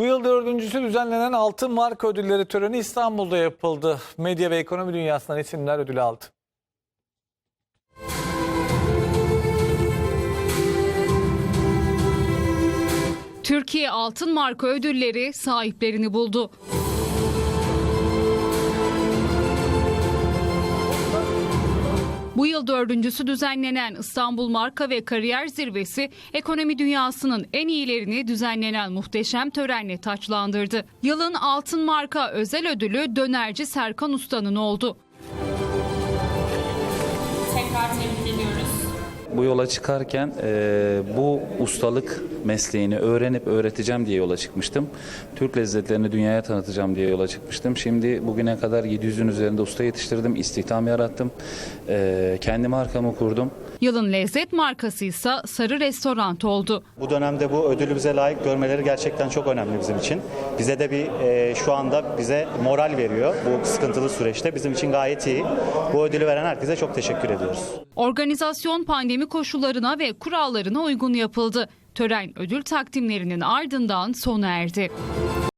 Bu yıl dördüncüsü düzenlenen Altın Marka Ödülleri töreni İstanbul'da yapıldı. Medya ve ekonomi dünyasından isimler ödülü aldı. Türkiye Altın Marka ödülleri sahiplerini buldu. Bu yıl dördüncüsü düzenlenen İstanbul Marka ve Kariyer Zirvesi ekonomi dünyasının en iyilerini düzenlenen muhteşem törenle taçlandırdı. Yılın Altın Marka özel ödülü dönerci Serkan Usta'nın oldu. Tekrar tebrik ediyoruz. Bu yola çıkarken e, bu ustalık mesleğini öğrenip öğreteceğim diye yola çıkmıştım. Türk lezzetlerini dünyaya tanıtacağım diye yola çıkmıştım. Şimdi bugüne kadar 700'ün üzerinde usta yetiştirdim, istihdam yarattım. E, kendi markamı kurdum. Yılın lezzet markası ise Sarı Restoran oldu. Bu dönemde bu ödülü bize layık görmeleri gerçekten çok önemli bizim için. Bize de bir e, şu anda bize moral veriyor bu sıkıntılı süreçte. Bizim için gayet iyi. Bu ödülü veren herkese çok teşekkür ediyoruz. Organizasyon pandemi koşullarına ve kurallarına uygun yapıldı. Tören ödül takdimlerinin ardından sona erdi.